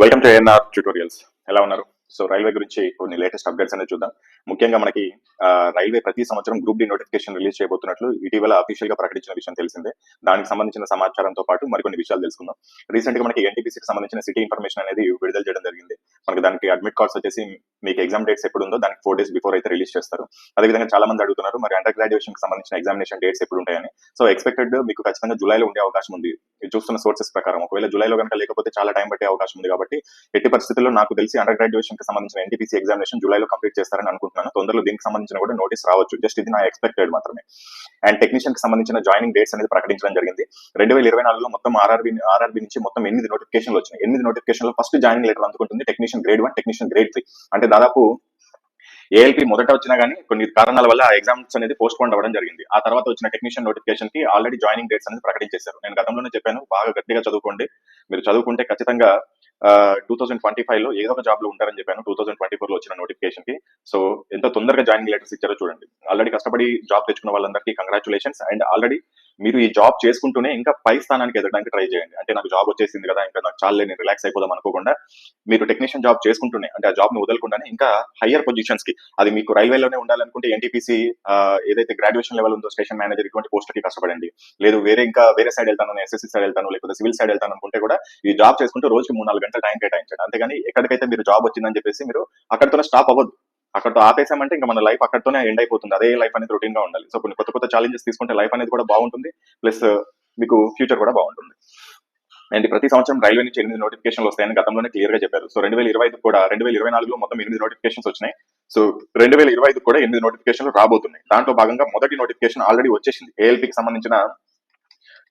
Welcome to ANR tutorials ఎలా ఉన్నారు? So railway గురించి కొన్ని లేటెస్ట్ అప్డేట్స్ అనేది చూద్దాం. ముఖ్యంగా మనకి రైల్వే ప్రతి సంవత్సరం గ్రూప్ డి నోటిఫికేషన్ రిలీజ్ చేయబోతున్నట్లు ఇటీవల అఫీషియల్గా ప్రకటించిన విషయం తెలిసిందే. దానికి సంబంధించిన సమాచారంతో పాటు మరికొన్ని విషయాలు తెలుసుకుందాం. రీసెంట్గా మనకి ఎన్టీపీసీకి సంబంధించిన సిటీ ఇన్ఫర్మేషన్ అనేది విడుదల చేయడం జరిగింది. మనకి దానికి అడ్మిట్ కార్డ్స్ వచ్చేసి మీకు ఎగ్జామ్ డేట్స్ ఎప్పుడు ఉందో దానికి ఫోర్ డేస్ బిఫోర్ అయితే రిలీజ్ చేస్తారు. అదేవిధంగా చాలా మంది అడుగుతున్నారు మరి అండర్ గ్రాడ్యుయేషన్కి సంబంధించిన ఎగ్జామినేషన్ డేట్స్ ఎప్పుడు ఉంటాయని సో ఎక్స్పెక్టెడ్ మీకు ఖచ్చితంగా జూలైలో ఉండే అవకాశం ఉంది. చూస్తున్న సోర్సెస్ ప్రకారం. ఒకవేళ జూలైలో కనుక లేకపోతే చాలా టైం పట్టే అవకాశం ఉంది కాబట్టి ఎట్టి పరిస్థితుల్లో నాకు తెలిసి అండర్ గ్రాడ్యుయేషన్ కి సంబంధించిన ఎన్టీపీసీ ఎగ్జామినేషన్ జూలైలో కంప్లీట్ చేస్తారని అనుకుంటున్నాను. తొందరలో దీనికి సంబంధించిన కూడా నోటీస్ రావచ్చు. జస్ట్ ఇది నా ఎక్స్పెక్టెడ్ మాత్రమే. అండ్ టెక్నీషియన్కి సంబంధించిన జాయినింగ్ డేట్స్ అనేది ప్రకటించడం జరిగింది. రెండు వేల ఇరవై నాలుగులో మొత్తం ఆర్ఆర్బీ ఆర్ఆర్బీ నుంచి మొత్తం ఎనిమిది నోటిఫికేషన్లు వచ్చినాయి. ఎనిమిది నోటిఫికేషన్లో ఫస్ట్ జాయినింగ్ లెటర్ అందుకుంటుంది. Technician grade one technician grade three అంటే దాదాపు ఏఎల్పి మొదట వచ్చినా కానీ కొన్ని కారణాల వల్ల ఎగ్జామ్స్ అనేది పోస్ట్ పోన్ అవ్వడం జరిగింది. ఆ తర్వాత వచ్చిన టెక్నీషియన్ నోటిఫికేషన్కి ఆల్రెడీ జాయినింగ్ డేట్స్ అనేది ప్రకటించేశారు. నేను గతంలోనే చెప్పాను బాగా గట్టిగా చదువుకోండి. మీరు చదువుకుంటే ఖచ్చితంగా టూ థౌసండ్ ట్వంటీ ఫైవ్లో ఏదో ఒక జాబ్లో ఉంటారని చెప్పాను. టూ థౌసండ్ ట్వంటీ ఫోర్లో వచ్చిన నోటిఫికేషన్కి. సో ఎంత తొందరగా జాయినింగ్ లెటర్స్ ఇచ్చారో చూడండి. ఆల్రెడీ కష్టపడి జాబ్ తెచ్చుకున్న వాళ్ళందరికీ కంగ్రాచులేషన్స్ అండ్ ఆల్రెడీ మీరు ఈ జాబ్ చేసుకుంటూనే ఇంకా పై స్థానానికి ఎదగడానికి ట్రై చేయండి. అంటే నాకు జాబ్ వచ్చేసింది కదా ఇంకా నాకు చాలే నేను రిలాక్స్ అయిపోదాం అనుకోకుండా మీరు టెక్నీషియన్ జాబ్ చేసుకుంటూనే అంటే ఆ జాబ్ని వదలకుండానే ఇంకా హయ్యర్ పొజిషన్స్కి అది మీకు రైల్వేలోనే ఉండాలనుకుంటే ఎన్టీపీసీ ఏదైతే గ్రాడ్యుయేషన్ లెవెల్ ఉందో స్టేషన్ మేనేజర్ ఇటువంటి పోస్ట్కి కష్టపడండి. లేదు వేరే ఇంకా వేరే సైడ్ వెళ్తాను ఎస్ఎస్సీ సైడ్ వెళ్తాను లేకపోతే సివిల్ సైడ్ వెళ్తాను అనుకుంటే కూడా ఈ జాబ్ చేసుకుంటూ రోజుకి మూడు నాలుగు గంటల టైం కేటాయించండి. అంతేగాని ఎక్కడికైతే మీరు జాబ్ వచ్చిందని చెప్పేసి మీరు అక్కడితోనే స్టాప్ అవ్వద్దు. అక్కడతో ఆపేసామంటే ఇంకా మన లైఫ్ అక్కడతోనే ఎండ్ అయిపోతుంది. అదే లైఫ్ అనేది రొటీన్గా ఉండాలి. సో కొన్ని కొత్త కొత్త ఛాలెంజెస్ తీసుకుంటే లైఫ్ అనేది కూడా బాగుంటుంది. ప్లస్ మీకు ఫ్యూచర్ కూడా బాగుంటుంది. అండ్ ప్రతి సంవత్సరం రైల్వే నుంచి ఎనిమిది నోటిఫికేషన్లు వస్తాయని గతంలోనే క్లియర్గా చెప్పారు. సో రెండు వేల ఇరవై ఐదు కూడా రెండు వేల ఇరవై నాలుగులో మొత్తం ఎనిమిది నోటిఫికేషన్స్ వచ్చినాయి. సో రెండు వేల ఇరవై ఐదు కూడా ఎనిమిది నోటిఫికేషన్లు రాబోతున్నాయి. దాంట్లో భాగంగా మొదటి నోటిఫికేషన్ ఆల్రెడీ వచ్చేసింది. ఏఎల్పీకి సంబంధించిన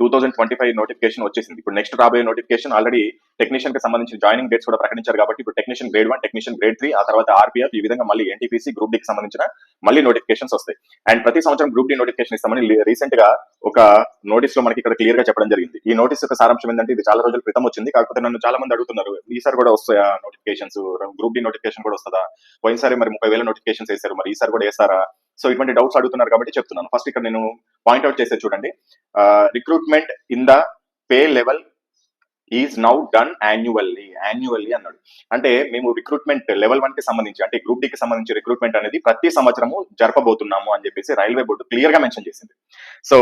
two thousand twenty five notification వచ్చేసింది. ఇప్పుడు నెక్స్ట్ రాబోయే నోటిఫికేషన్ ఆల్రెడీ టెక్నీషియన్కి సంబంధించిన జాయినింగ్ డేట్స్ కూడా ప్రకటించారు కాబట్టి ఇప్పుడు technician grade one technician grade three ఆ తర్వాత ఆర్పీఎఫ్ ఈ విధంగా మళ్ళీ ఎన్టీపీసీ గ్రూప్కి సంబంధించిన మళ్ళీ నోటిఫికేషన్స్ వస్తాయి. అండ్ ప్రతి సంవత్సరం గ్రూప్ డి నోటిఫికేషన్ ఇస్తామని రీసెంట్గా ఒక నోటీస్లో మనకి ఇక్కడ క్లియర్గా చెప్పడం జరిగింది. ఈ నోటీస్ యొక్క సారాంశం ఏంటంటే ఇది చాలా రోజుల క్రితం వచ్చింది. కాకపోతే నన్ను చాలా మంది అడుగుతున్నారు ఈసారి కూడా వస్తాయా నోటిఫికేషన్స్ గ్రూప్ డి నోటిఫికేషన్ కూడా వస్తుందా? పోయినసారి మరి ముప్పై వేల నోటిఫికేషన్స్ వేశారు. మరి ఈసారి కూడా వేస్తారా? సో ఇటువంటి డౌట్స్ అడుగుతున్నారు కాబట్టి చెప్తున్నాను. ఫస్ట్ ఇక్కడ నేను పాయింట్అవుట్ చేసే చూడండి. Recruitment in the pay level is now done annually annually అన్నాడు. అంటే మేము రిక్రూట్మెంట్ లెవెల్ వన్కి సంబంధించి అంటే గ్రూప్కి సంబంధించి రిక్రూట్మెంట్ అనేది ప్రతి సంవత్సరము జరపబోతున్నాము అని చెప్పేసి రైల్వే బోర్డు క్లియర్గా మెన్షన్ చేసింది. సో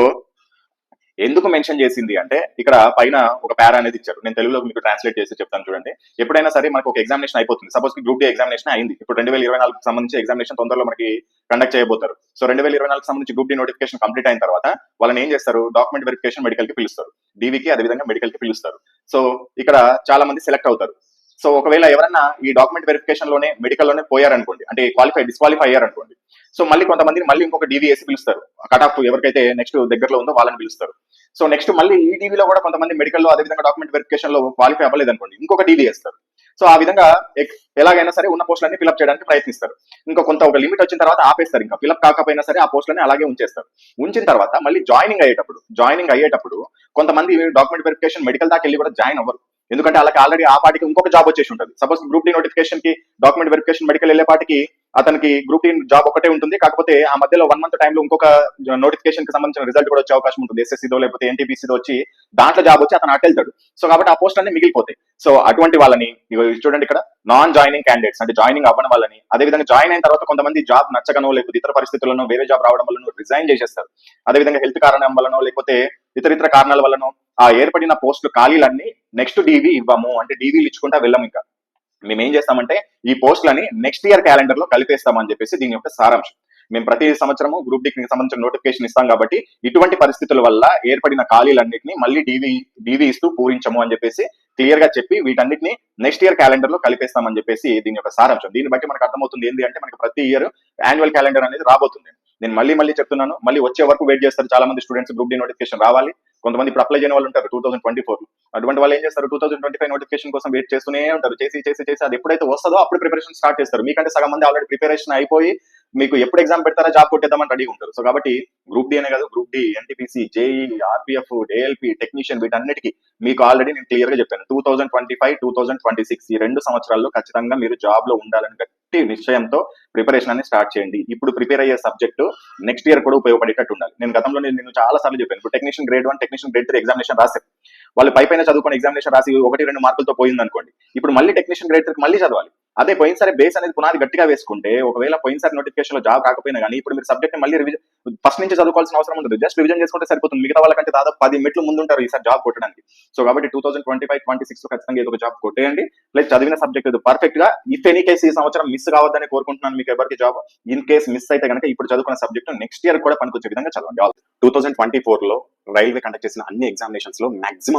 ఎందుకు మెన్షన్ చేసింది అంటే ఇక్కడ పైన ఒక పారా అనేది ఇచ్చారు. నేను తెలుగులో మీకు ట్రాన్స్లేట్ చేసి చెప్తాను చూడండి. ఎప్పుడైనా సరే మనకు ఒక ఎగ్జామినేషన్ అయిపోతుంది. సపోజ్ గ్రూప్ డి ఎగ్జామినేషన్ అయింది. ఇప్పుడు రెండు వేల ఇరవై నాలుగు సంబంధించి ఎగ్జామినేషన్ తొందరలో మనకి కండక్ట్ చేయబోతారు. సో రెండు వేల ఇరవై నాలుగు సంబంధించి గ్రూప్ డి నోటిఫికేషన్ కంప్లీట్ అయిన తర్వాత వాళ్ళని ఏం చేస్తారు? డాక్యుమెంట్ వెరిఫికేషన్ మెడికల్కి పిలుస్తారు. డీవీకి అదేవిధంగా మెడికల్కి పిలుస్తారు. సో ఇక్కడ చాలా మంది సెలెక్ట్ అవుతారు. సో ఒకవేళ ఎవరన్నా ఈ డాక్యుమెంట్ వెరిఫికేషన్లోనే మెడికల్లోనే పోయారనుకోండి అంటే క్వాలిఫై డిస్క్వాలిఫై అయ్యారనుకోండి సో మళ్ళీ కొంతమందిని మళ్ళీ ఇంకొక డీవీఎస్ పిలుస్తారు. కట్ ఆఫ్ ఎవరికైతే నెక్స్ట్ దగ్గరలో ఉందో వాళ్ళని పిలుస్తారు. సో నెక్స్ట్ మళ్ళీ ఈ డీవీలో కూడా కొంతమంది మెడికల్ అదే అదేవిధంగా డాక్యుమెంట్ వెరిఫికేషన్లో క్వాలిఫై అవ్వలేదు అనుకోండి ఇంకొక డీవీ వేస్తారు సో ఆ విధంగా ఎలాగైనా సరే ఉన్న పోస్టులన్నీ ఫిల్అప్ చేయడానికి ప్రయత్నిస్తారు. ఇంకా కొంత ఒక లిమిట్ వచ్చిన తర్వాత ఆపేస్తారు. ఇంకా ఫిల్అప్ కాకపోయినా సరే ఆ పోస్టులన్నీ అలాగే ఉంచేస్తారు. ఉంచిన తర్వాత మళ్ళీ జాయినింగ్ అయ్యేటప్పుడు జాయినింగ్ అయ్యేటప్పుడు కొంతమంది డాక్యుమెంట్ వెరిఫికేషన్ మెడికల్ దాకా వెళ్ళి కూడా జాయిన్ అవ్వరు. ఎందుకంటే వాళ్ళకి ఆల్రెడీ ఆ పాటికి ఇంకొక జాబ్ వచ్చేసి ఉంటుంది. సపోజ్ గ్రూప్ డి నోటిఫికేషన్కి డాక్యుమెంట్ వెరిఫికేషన్ మెడికల్ వెళ్ళే పాటికి అతనికి గ్రూప్ డి జాబ్ ఒకటే ఉంటుంది. కాకపోతే ఆ మధ్యలో వన్ మంత్ టైంలో ఇంకొక నోటిఫికేషన్కి సంబంధించిన రిజల్ట్ కూడా వచ్చే అవకాశం ఉంటుంది. ఎస్ఎస్సీదో లేకపోతే ఎన్టీపీసీదో వచ్చి దాంట్లో జాబ్ వచ్చి అతను అట్టెళ్తాడు సో కాబట్టి ఆ పోస్ట్ అన్ని మిగిలిపోతాయి. సో అటువంటి వాళ్ళని చూడండి ఇక్కడ నాన్ జాయినింగ్ క్యాండిడేట్స్ అంటే జాయినింగ్ అవ్వడం వాళ్ళని అదేవిధంగా జాయిన్ అయిన తర్వాత కొంతమంది జాబ్ నచ్చగనో లేకపోతే ఇతర పరిస్థితులను వేరే జాబ్ రావడం వల్ల రిజైన్ చేసేస్తారు. అదేవిధంగా హెల్త్ కారణం వల్లనో లేకపోతే ఇతర ఇతర కారణాల వల్లనో ఆ ఏర్పడిన పోస్టులు ఖాళీలన్నీ నెక్స్ట్ డీవీ ఇవ్వము అంటే డీవీలు ఇచ్చుకుంటా వెళ్ళము ఇంకా. మేము ఏం చేస్తామంటే ఈ పోస్టులని నెక్స్ట్ ఇయర్ క్యాలెండర్లో కలిపేస్తామని చెప్పేసి దీని యొక్క సారాంశం. మేము ప్రతి సంవత్సరము గ్రూప్ డి సంబంధించిన నోటిఫికేషన్ ఇస్తాం కాబట్టి ఇటువంటి పరిస్థితుల వల్ల ఏర్పడిన ఖాళీలన్నింటినీ మళ్ళీ డీవీ డీవీ ఇస్తూ పూరించము అని చెప్పేసి క్లియర్గా చెప్పి వీటన్నిటిని నెక్స్ట్ ఇయర్ క్యాలెండర్లో కలిపేస్తామని చెప్పేసి దీని యొక్క సారాంశం. దీన్ని బట్టి మనకు అర్థమవుతుంది ఏంటి అంటే మనకి ప్రతి ఇయర్ యాన్యువల్ క్యాలెండర్ అనేది రాబోతుంది. నేను మళ్ళీ మళ్ళీ చెప్తున్నాను. మళ్ళీ వచ్చే వరకు వెయిట్ చేస్తారు చాలా మంది స్టూడెంట్స్ గ్రూప్ డి నోటిఫికేషన్ రావాలి. కొంతమంది ఇప్పుడు అప్లై చేయని వాళ్ళు ఉంటారు టూ థౌసండ్ ట్వంటీ ఫోర్ అటువంటి వాళ్ళు ఏం చేస్తారు? Two thousand twenty five notification కోసం వెయిట్ చేస్తూనే ఉంటారు. చేసి చేసి చేసి అది ఎప్పుడైతే వస్తుందో అప్పుడు ప్రిపరేషన్ స్టార్ట్ చేస్తారు. మీకంటే సగం మంది ఆల్రెడీ ప్రిపరేషన్ అయిపోయి మీకు ఎప్పుడు ఎగ్జామ్ పెడతారా జాబ్ కొట్టేద్దామని అడిగి ఉంటారు. సో కాబట్టి గ్రూప్ డి అనే కాదు group D NTPC JE RPF ALP technician వీటన్నిటికీ మీకు ఆల్రెడీ నేను క్లియర్గా చెప్పాను. Two thousand twenty five two thousand twenty six ఈ రెండు సంవత్సరాల్లో ఖచ్చితంగా మీరు జాబ్లో ఉండాలని గట్టి నిశ్చయంతో ప్రిపరేషన్ అనేది స్టార్ట్ చేయండి. ఇప్పుడు ప్రిపేర్ అయ్యే సబ్జెక్టు నెక్స్ట్ ఇయర్ కూడా ఉపయోగపడేటట్టు ఉండాలి. నేను గతంలో నేను చాలా సార్లు చెప్పాను. ఇప్పుడు technician grade one technician grade three examination రాశారు. వాళ్ళు పై పైన చదువుకొని ఎగ్జామినేషన్ రాసి ఒకటి రెండు మార్కులతో పోయింది అనుకోండి ఇప్పుడు మళ్ళీ టెక్నీషియన్ గ్రేడ్ త్రీ మళ్ళీ చదవాలి. అదే పోయినసారి బేస్ అనేది పునాది గట్టిగా వేసుకుంటే ఒకవేళ పోయినసారి నోటిఫికేషన్లో జాబ్ కాకపోయినా కానీ ఇప్పుడు మీరు సబ్జెక్ట్ మళ్ళీ రివిజన్ ఫస్ట్ నుంచి చదువుకోవాల్సిన అవసరం ఉండదు. జస్ట్ రివిజన్ చేసుకుంటే సరిపోతుంది. మిగతా వాళ్ళకంటే దాదాపు పది మెట్లు ముందుంటారు ఈసారి జాబ్ కొట్టడానికి. సో కాబట్టి two thousand twenty five twenty six ఖచ్చితంగా ఏదో ఒక జాబ్ కొట్టేయండి. ప్లస్ చదివిన సబ్జెక్ట్ పర్ఫెక్ట్గా ఇఫ్ ఎనీ కేసు ఈ సంవత్సరం మిస్ కావద్దని కోరుకుంటున్నాను మీకు ఎవరికి జాబ్ ఇన్ కేస్ మిస్ అయితే కనుక ఇప్పుడు చదువుకున్న సబ్జెక్ట్ నెక్స్ట్ ఇయర్ కూడా పనికొచ్చే విధంగా చదవండి. టూ థౌసండ్ ట్వంటీ ఫోర్లో రైల్వే కండక్ట్ చేసిన అన్ని ఎగ్జామినేషన్స్లో మాక్సిమం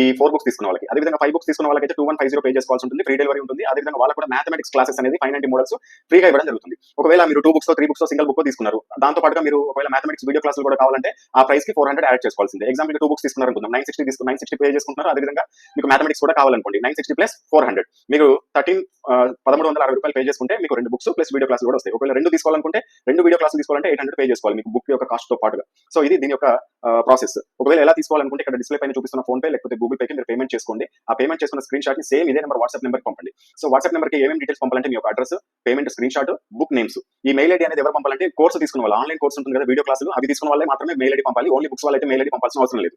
ఈ ఫోర్ బుక్స్ తీసుకున్న వాళ్ళకి. అదేవిధంగా ఫైవ్ బుక్స్ తీసుకున్న వాళ్ళకి అయితే two one five zero pay చేసుకోవాల్సి ఉంటుంది ఫ్రీ డెలివరీ ఉంటుంది. అదేవిధంగా వాళ్ళకి కూడా మ్యాథమెటిక్స్ క్లాసెస్ అనేది ఫైవ్ నైన్టీ మోడల్స్ ఫ్రీగా ఇవ్వడం జరుగుతుంది. ఒకవేళ మీరు two books three books single book తీసుకున్నారు దాంతో పాటుగా మీరు ఒకవేళ మ్యాథమెటిక్స్ వీడియో క్లాసులు కూడా కావాలంటే ఆ ప్రైస్కి ఫోర్ హండ్రెడ్ యాడ్ చేసుకోవాల్సింది. ఎగ్జామ్ టూ బుక్స్ తీసుకున్నారు అనుకుందాం. నైన్ సిక్స్టీ తీసుకుని నైన్ సిక్స్టీ పే చేసుకుంటున్నారు. అదేవిధంగా మీకు మ్యాథమెటిక్స్ కూడా కావాలనుకోండి. Nine sixty plus four hundred మీరు థర్టీన్ పదమూడు వందల అరవై రూపాయలు పే చేసుకుంటే మీకు రెండు బుక్స్ ప్లస్ వీడియో క్లాసులు కూడా వస్తాయి. ఒకవేళ రెండు తీసుకోవాలనుకుంటే రెండు వీడియో క్లాసులు తీసుకోవాలంటే ఎయిట్ హండ్రెడ్ పే చేసుకోవాలి. మీకు బుక్ యొక్క కాస్ట్తో పాటుగా. సో ఇది దీని యొక్క ప్రాసెస్ ఒకవేళ ఎలా తీసుకోవాలనుకుంటే ఇక్కడ డిస్ప్లే పైన చూపిస్తున్న ఫోన్ పే లేకపోతే గూగుల్ పేకి మీరు పేమెంట్ చేసుకోండి. ఆ పేమెంట్ చేసుకున్న స్క్రీన్ షాట్ని సేమ్ ఇదే నెంబర్ వాట్సాప్ నెంబర్ పంపండి. సో వాట్సాప్ నెంబర్కి ఏమేమి డీటెయిల్స్ పంపాలంటే మీ యొక్క address payment screen shot book names email ID అనేది ఎవరు పంపాలంటే కోర్సు తీసుకున్న వాళ్ళు. ఆన్లైన్ కోర్స్ ఉంటుంది కదా వీడియో క్లాసులు అవి తీసుకున్న వాళ్ళే మాత్రమే మెయిల్ ఐడి పంపాలి. ఓన్లీ బుక్స్ వాళ్ళైతే మెయిల్ ఐడి పంపాల్సిన అవసరం లేదు.